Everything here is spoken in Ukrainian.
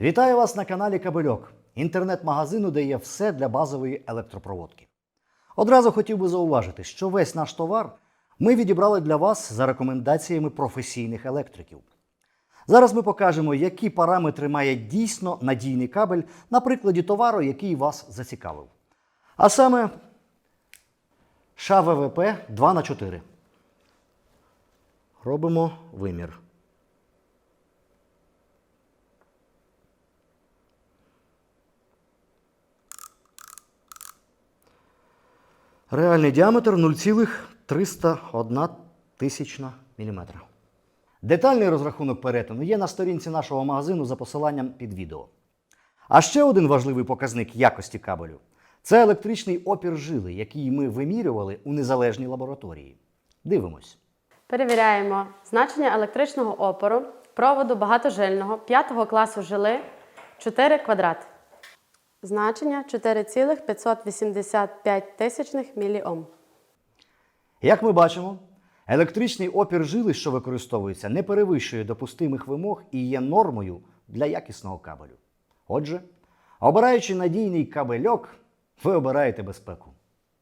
Вітаю вас на каналі Кабельок, інтернет-магазину, де є все для базової електропроводки. Одразу хотів би зауважити, що весь наш товар ми відібрали для вас за рекомендаціями професійних електриків. Зараз ми покажемо, які параметри має дійсно надійний кабель на прикладі товару, який вас зацікавив. А саме ШАВВП 2х4. Робимо вимір. Реальний діаметр 0,301 тисячна міліметра. Детальний розрахунок перетину є на сторінці нашого магазину за посиланням під відео. А ще один важливий показник якості кабелю це електричний опір жили, який ми вимірювали у незалежній лабораторії. Дивимось. Перевіряємо значення електричного опору проводу багатожильного 5 класу жили 4 квадрат. Значення 4,585 тисячних міліом. Як ми бачимо, електричний опір жили, що використовується, не перевищує допустимих вимог і є нормою для якісного кабелю. Отже, обираючи надійний кабельок, ви обираєте безпеку.